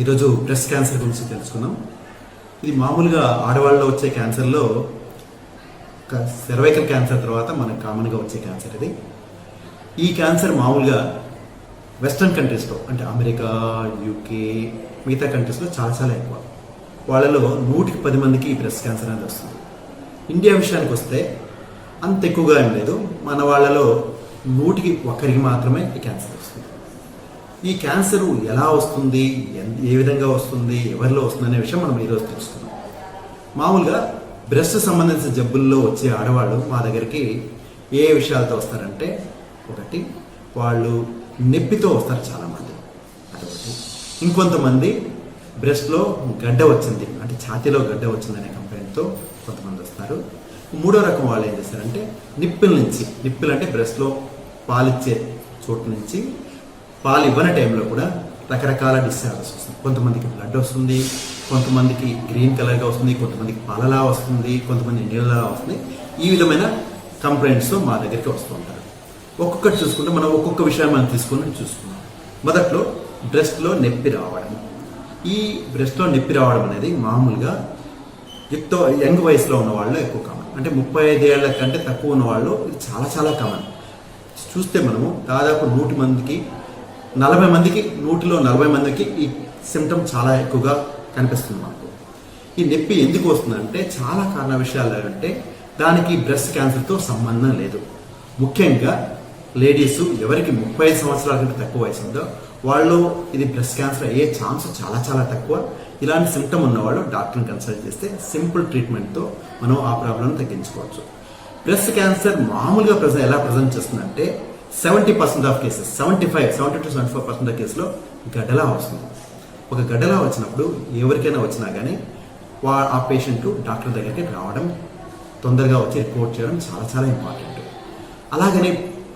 ఈరోజు breast cancer గురించి తెలుసుకుందాం. ఇది మామూలుగా ఆడవాళ్ళలో వచ్చే క్యాన్సర్లో సెర్వైకల్ క్యాన్సర్ తర్వాత మనకు కామన్గా వచ్చే క్యాన్సర్ ఇది. ఈ క్యాన్సర్ మామూలుగా వెస్ట్రన్ కంట్రీస్లో అంటే అమెరికా యూకే మిగతా కంట్రీస్లో చాలా చాలా ఎక్కువ. వాళ్ళలో నూటికి పది మందికి ఈ బ్రెస్ట్ క్యాన్సర్ అనేది వస్తుంది. ఇండియా విషయానికి వస్తే అంత ఎక్కువగా ఏం లేదు. మన వాళ్ళలో నూటికి ఒక్కరికి మాత్రమే ఈ క్యాన్సర్. ఈ క్యాన్సర్ ఎలా వస్తుంది? ఏ విధంగా వస్తుంది? ఎవరిలో వస్తుంది అనే విషయం మనం ఈరోజు తెలుసుకుందాం. మామూలుగా బ్రెస్ట్ సంబంధించిన జబ్బుల్లో వచ్చే ఆడవాళ్ళు మా దగ్గరికి ఏ విషయాలతో వస్తారంటే ఒకటి వాళ్ళు నొప్పితో వస్తారు చాలామంది. అదొకటి. ఇంకొంతమంది బ్రెస్ట్లో గడ్డ వచ్చింది అంటే ఛాతీలో గడ్డ వచ్చిందనే కంప్లైంట్తో కొంతమంది వస్తారు. మూడో రకం వాళ్ళు ఏం చేస్తారంటే నిప్పుల నుంచి నిప్పులు అంటే బ్రెస్ట్లో పాలిచ్చే చోటు నుంచి పాలు ఇవ్వని టైంలో కూడా రకరకాల డిశ్చార్జెస్ వస్తుంది. కొంతమందికి బ్లడ్ వస్తుంది కొంతమందికి గ్రీన్ కలర్గా వస్తుంది కొంతమందికి పాలలా వస్తుంది కొంతమంది నీళ్ళలా వస్తుంది. ఈ విధమైన కంప్లైంట్స్ మా దగ్గరికి వస్తూ ఉంటారు. ఒక్కొక్కటి చూసుకుంటే మనం ఒక్కొక్క విషయం మనం తీసుకుని చూసుకున్నాం మొదట్లో బ్రెస్ట్లో నొప్పి రావడం. ఈ బ్రెస్ట్లో నొప్పి రావడం అనేది మామూలుగా ఎక్కువ యంగ్ వయసులో ఉన్న వాళ్ళు ఎక్కువ కామన్ అంటే ముప్పై ఐదేళ్ళ కంటే తక్కువ ఉన్న వాళ్ళు ఇది చాలా చాలా కామన్ చూస్తే మనము దాదాపు నూటి మందికి నలభై మందికి నూటిలో నలభై మందికి ఈ సిమ్టమ్ చాలా ఎక్కువగా కనిపిస్తుంది మనకు ఈ నొప్పి ఎందుకు వస్తుందంటే చాలా కారణ విషయాలు ఏంటంటే దానికి బ్రెస్ట్ క్యాన్సర్తో సంబంధం లేదు. ముఖ్యంగా లేడీస్ ఎవరికి ముప్పై ఐదు సంవత్సరాల కంటే తక్కువ వయసు ఉందో వాళ్ళు ఇది బ్రెస్ట్ క్యాన్సర్ అయ్యే ఛాన్స్ చాలా చాలా తక్కువ. ఇలాంటి సిమ్టమ్ ఉన్నవాళ్ళు డాక్టర్ని కన్సల్ట్ చేస్తే సింపుల్ ట్రీట్మెంట్తో మనం ఆ ప్రాబ్లం తగ్గించుకోవచ్చు. బ్రెస్ట్ క్యాన్సర్ మామూలుగా ప్రజెంట్ ఎలా ప్రజెంట్ చేస్తుందంటే seventy percent of cases seventy five seventy two seventy five percent of కేసులో గడ్డలా వస్తుంది. ఒక గడ్డలా వచ్చినప్పుడు ఎవరికైనా వచ్చినా కానీ వా ఆ పేషెంట్ డాక్టర్ దగ్గరికి రావడం తొందరగా వచ్చి రిపోర్ట్ చేయడం చాలా చాలా ఇంపార్టెంట్ అలాగనే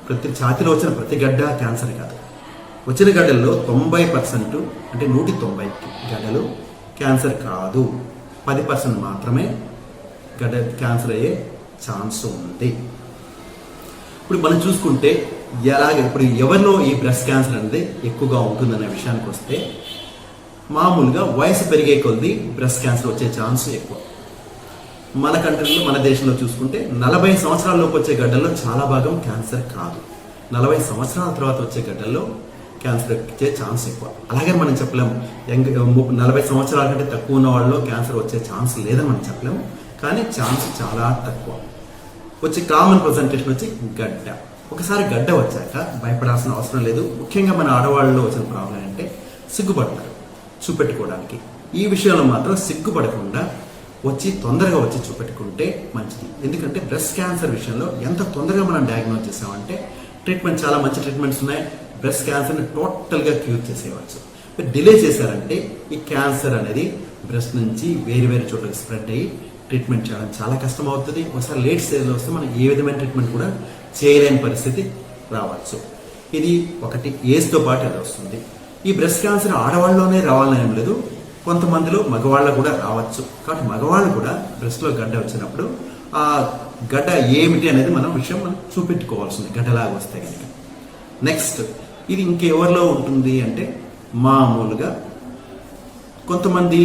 ప్రతి ఛాతిలో వచ్చిన ప్రతి గడ్డ క్యాన్సర్ కాదు. వచ్చిన గడ్డల్లో తొంభై పర్సెంట్ అంటే నూటి తొంభై గడ్డలు క్యాన్సర్ కాదు. పది పర్సెంట్ మాత్రమే గడ్డ క్యాన్సర్ అయ్యే ఛాన్స్ ఉంది. ఇప్పుడు మనం చూసుకుంటే ఎలాగ ఇప్పుడు ఎవరిలో ఈ బ్రెస్ట్ క్యాన్సర్ అనేది ఎక్కువగా ఉంటుందనే విషయానికి వస్తే మామూలుగా వయసు పెరిగే కొద్దీ బ్రెస్ట్ క్యాన్సర్ వచ్చే ఛాన్స్ ఎక్కువ. మన కంట్రీలో మన దేశంలో చూసుకుంటే నలభై సంవత్సరాలలోపు వచ్చే గడ్డల్లో చాలా భాగం క్యాన్సర్ కాదు. నలభై సంవత్సరాల తర్వాత వచ్చే గడ్డల్లో క్యాన్సర్ వచ్చే ఛాన్స్ ఎక్కువ. అలాగే మనం చెప్పలేము యంగ్ నలభై సంవత్సరాల కంటే తక్కువ ఉన్న వాళ్ళలో క్యాన్సర్ వచ్చే ఛాన్స్ లేదని మనం చెప్పలేము కానీ ఛాన్స్ చాలా తక్కువ. వచ్చి కామన్ ప్రజెంటేషన్ వచ్చి గడ్డ. ఒకసారి గడ్డ వచ్చాక భయపడాల్సిన అవసరం లేదు. ముఖ్యంగా మన ఆడవాళ్ళలో వచ్చిన ప్రాబ్లం అంటే సిగ్గుపడతారు. చూపెట్టుకోవడానికి. ఈ విషయంలో మాత్రం సిగ్గుపడకుండా వచ్చి తొందరగా వచ్చి చూపెట్టుకుంటే మంచిది. ఎందుకంటే బ్రెస్ట్ క్యాన్సర్ విషయంలో ఎంత తొందరగా మనం డయాగ్నోస్ చేసామంటే ట్రీట్మెంట్ చాలా మంచి ట్రీట్మెంట్స్ ఉన్నాయి. బ్రెస్ట్ క్యాన్సర్ని టోటల్గా క్యూర్ చేసేయవచ్చు. మీరు డిలే చేశారంటే ఈ క్యాన్సర్ అనేది బ్రెస్ట్ నుంచి వేరు వేరు చోట్లకి స్ప్రెడ్ అయ్యి ట్రీట్మెంట్ చేయడం చాలా కష్టం అవుతుంది. ఒకసారి లేట్ స్టేజ్లో వస్తే మనం ఏ విధమైన ట్రీట్మెంట్ కూడా చేయలేని పరిస్థితి రావచ్చు. ఇది ఒకటి ఏజ్తో పాటు అది వస్తుంది. ఈ బ్రెస్ట్ క్యాన్సర్ ఆడవాళ్ళలోనే రావాలని ఏం లేదు. కొంతమందిలో మగవాళ్ళకు కూడా రావచ్చు. కాబట్టి మగవాళ్ళు కూడా బ్రెస్ట్లో గడ్డ వచ్చినప్పుడు ఆ గడ్డ ఏమిటి అనేది మనం విషయం మనం చూపెట్టుకోవాల్సింది. గడ్డలాగా వస్తే కనుక నెక్స్ట్ ఇది ఇంకెవరిలో ఉంటుంది అంటే మామూలుగా కొంతమంది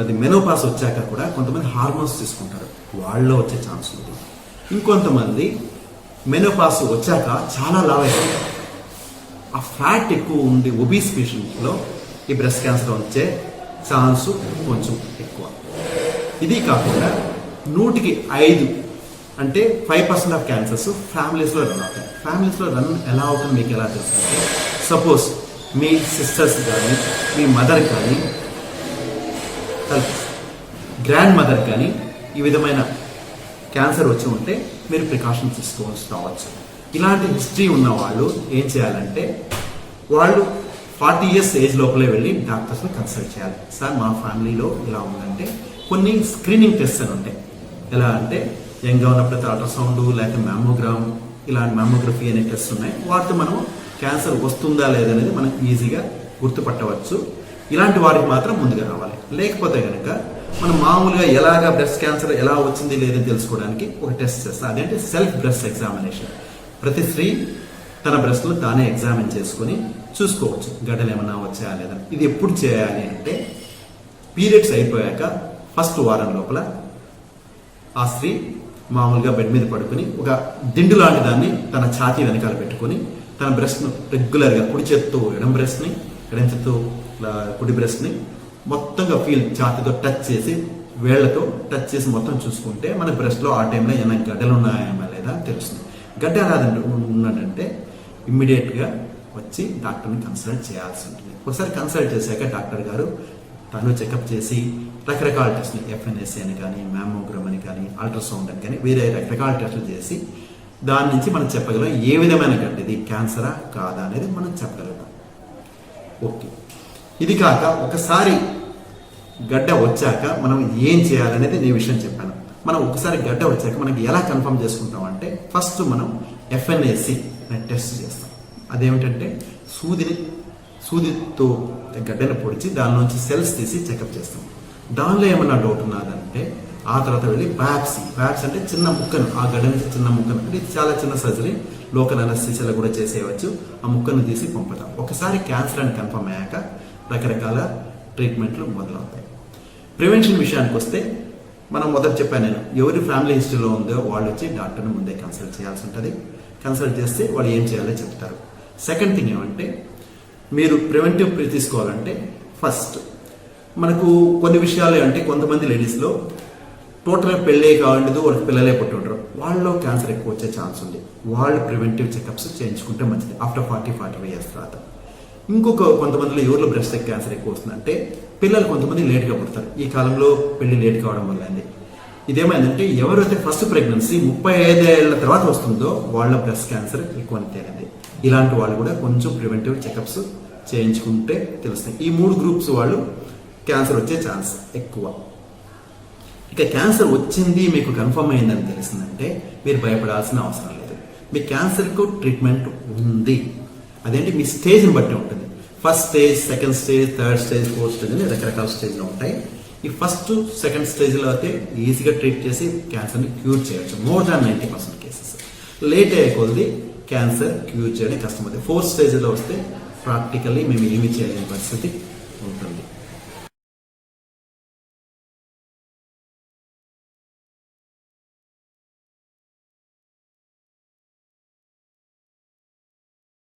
అది మెనోపాస్ వచ్చాక కూడా కొంతమంది హార్మోన్స్ తీసుకుంటారు. వాళ్ళలో వచ్చే ఛాన్స్ ఉంటుంది. ఇంకొంతమంది మెనోపాస్ వచ్చాక చాలా లావ్ అయిపోతారు ఆ ఫ్యాట్ ఎక్కువ ఉండి ఒబీస్ పేషెంట్లో ఈ బ్రెస్ట్ క్యాన్సర్ వచ్చే ఛాన్స్ కొంచెం ఎక్కువ. ఇది కాకుండా నూటికి ఐదు అంటే ఫైవ్ పర్సెంట్ ఆఫ్ క్యాన్సర్స్ ఫ్యామిలీస్లో రన్ అవుతాయి. ఫ్యామిలీస్లో రన్ ఎలా అవుతుంది మీకు ఎలా తెలుసు అంటే సపోజ్ మీ సిస్టర్స్ కానీ మీ మదర్ కానీ గ్రాండ్ మదర్ కానీ ఈ విధమైన క్యాన్సర్ వచ్చి ఉంటే మీరు ప్రికాషన్స్ తీసుకోవాల్సి రావచ్చు. ఇలాంటి హిస్టరీ ఉన్న వాళ్ళు ఏం చేయాలంటే వాళ్ళు ఫార్టీ ఇయర్స్ ఏజ్ లోపలే వెళ్ళి డాక్టర్స్ని కన్సల్ట్ చేయాలి. సార్ మా ఫ్యామిలీలో ఇలా ఉందంటే కొన్ని స్క్రీనింగ్ టెస్ట్ అని ఉంటాయి. ఎలా అంటే యంగ్గా ఉన్నప్పుడైతే అల్ట్రాసౌండ్ లేకపోతే మ్యామోగ్రామ్ ఇలాంటి మ్యామోగ్రఫీ అనే టెస్ట్ ఉన్నాయి. వాటితో మనం క్యాన్సర్ వస్తుందా లేదనేది మనం ఈజీగా గుర్తుపట్టవచ్చు. ఇలాంటి వారికి మాత్రం ముందుగా రావాలి. లేకపోతే కనుక మనం మామూలుగా ఎలాగా బ్రెస్ట్ క్యాన్సర్ ఎలా వచ్చింది లేదని తెలుసుకోవడానికి ఒక టెస్ట్ చేస్తాం. అదేంటి? సెల్ఫ్ బ్రెస్ట్ ఎగ్జామినేషన్ ప్రతి స్త్రీ తన బ్రెస్ట్లు తానే ఎగ్జామిన్ చేసుకొని చూసుకోవచ్చు. గడ్డలు ఏమన్నా వచ్చాయా లేదా? ఇది ఎప్పుడు చేయాలి అంటే పీరియడ్స్ అయిపోయాక ఫస్ట్ వారం లోపల ఆ స్త్రీ మామూలుగా బెడ్ మీద పడుకొని ఒక దిండు లాంటి దాన్ని తన ఛాతీ వెనకాల పెట్టుకొని తన బ్రెస్ట్ను రెగ్యులర్గా కుడి చేత్తో ఎడం బ్రెస్ట్ని ఎడం చేత్తో కుడి బ్రెస్ట్ని మొత్తంగా ఫీల్ ఛాతీతో టచ్ చేసి వేళ్ళతో టచ్ చేసి మొత్తం చూసుకుంటే మన బ్రెస్ట్లో ఆ టైంలో ఏమైనా గడ్డలు ఉన్నాయా లేదా తెలుస్తుంది. గడ్డ రాదంటే ఉన్నదంటే ఇమ్మీడియట్గా వచ్చి డాక్టర్ని కన్సల్ట్ చేయాల్సి ఉంటుంది. ఒకసారి కన్సల్ట్ చేశాక డాక్టర్ గారు తను చెకప్ చేసి రకరకాల టెస్ట్లు ఎఫ్ఎన్ఎస్సి అని కానీ మ్యామోగ్రామ్ అని కానీ అల్ట్రాసౌండ్ అని కానీ వేరే రకరకాల టెస్టులు చేసి దాని నుంచి మనం చెప్పగలం ఏ విధమైన గడ్డ ఇది క్యాన్సరా కాదా అనేది మనం చెప్పగలుగుతాం. ఓకే. ఇది కాక ఒకసారి గడ్డ వచ్చాక మనం ఏం చేయాలనేది నేను విషయం చెప్పాను. మనం ఒకసారి గడ్డ వచ్చాక మనకి ఎలా కన్ఫర్మ్ చేసుకుంటాం అంటే ఫస్ట్ మనం ఎఫ్ఎన్ఏసి అనే టెస్ట్ చేస్తాం. అదేమిటంటే సూదిని సూదితో గడ్డను పొడిచి దాని నుంచి సెల్స్ తీసి చెకప్ చేస్తాం. దానిలో ఏమన్నా డౌట్ ఉన్నదంటే ఆ తర్వాత వెళ్ళి బ్యాప్సీ బ్యాప్స్ అంటే చిన్న ముక్కను ఆ గడ్డ నుంచి చిన్న ముక్కను అంటే చాలా చిన్న సర్జరీ లోకల్ అనస్థిసియాలో కూడా చేసేయవచ్చు. ఆ ముక్కను తీసి పంపుతాం. ఒకసారి క్యాన్సర్ అని కన్ఫర్మ్ అయ్యాక రకరకాల ట్రీట్మెంట్లు మొదలవుతాయి. ప్రివెన్షన్ విషయానికి వస్తే మనం మొదట చెప్పాను నేను ఎవరి ఫ్యామిలీ హిస్టరీలో ఉందో వాళ్ళు వచ్చి డాక్టర్ని ముందే కన్సల్ట్ చేయాల్సి ఉంటుంది కన్సల్ట్ చేస్తే వాళ్ళు ఏం చేయాలో చెప్తారు. సెకండ్ థింగ్ ఏమంటే మీరు ప్రివెంటివ్ తీసుకోవాలంటే ఫస్ట్ మనకు కొన్ని విషయాలు అంటే కొంతమంది లేడీస్లో టోటల్గా పెళ్ళే కావాలదు వాళ్ళకి పిల్లలే పుట్టి ఉంటారు వాళ్ళలో క్యాన్సర్ ఎక్కువ వచ్చే ఛాన్స్ ఉంది వాళ్ళు ప్రివెంటివ్ చెకప్స్ చేయించుకుంటే మంచిది. After forty forty five years తర్వాత. ఇంకొక కొంతమందిలో ఎవరిలో బ్రెస్ట్ క్యాన్సర్ ఎక్కువ వస్తుందంటే పిల్లలు కొంతమంది లేట్గా పుడతారు. ఈ కాలంలో పెళ్ళి లేట్ కావడం వల్ల అండి. ఇదేమైందంటే ఎవరైతే ఫస్ట్ ప్రెగ్నెన్సీ ముప్పై ఐదేళ్ళ తర్వాత వస్తుందో వాళ్ళ బ్రెస్ట్ క్యాన్సర్ ఎక్కువ అని తేలింది. ఇలాంటి వాళ్ళు కూడా కొంచెం ప్రివెంటివ్ చెకప్స్ చేయించుకుంటే తెలుస్తాయి. ఈ మూడు గ్రూప్స్ వాళ్ళు క్యాన్సర్ వచ్చే ఛాన్స్ ఎక్కువ. ఇక క్యాన్సర్ వచ్చింది మీకు కన్ఫర్మ్ అయిందని తెలిసిందంటే మీరు భయపడాల్సిన అవసరం లేదు. మీ క్యాన్సర్కు ట్రీట్మెంట్ ఉంది. అదేంటి? మీ స్టేజ్ని బట్టి ఉంటుంది. First stage second stage third stage fourth stage అని రకరకాల స్టేజ్లో ఉంటాయి. ఈ ఫస్ట్ సెకండ్ స్టేజ్లో అయితే ఈజీగా ట్రీట్ చేసి క్యాన్సర్ని క్యూర్ చేయొచ్చు. More than ninety percent cases. Late అయ్యే కొద్ది క్యాన్సర్ క్యూర్ చేయడం కష్టమవుతుంది ఫోర్త్ స్టేజ్లో వస్తే ప్రాక్టికల్లీ మేము ఏమి చేయలేని పరిస్థితి ఉంటుంది.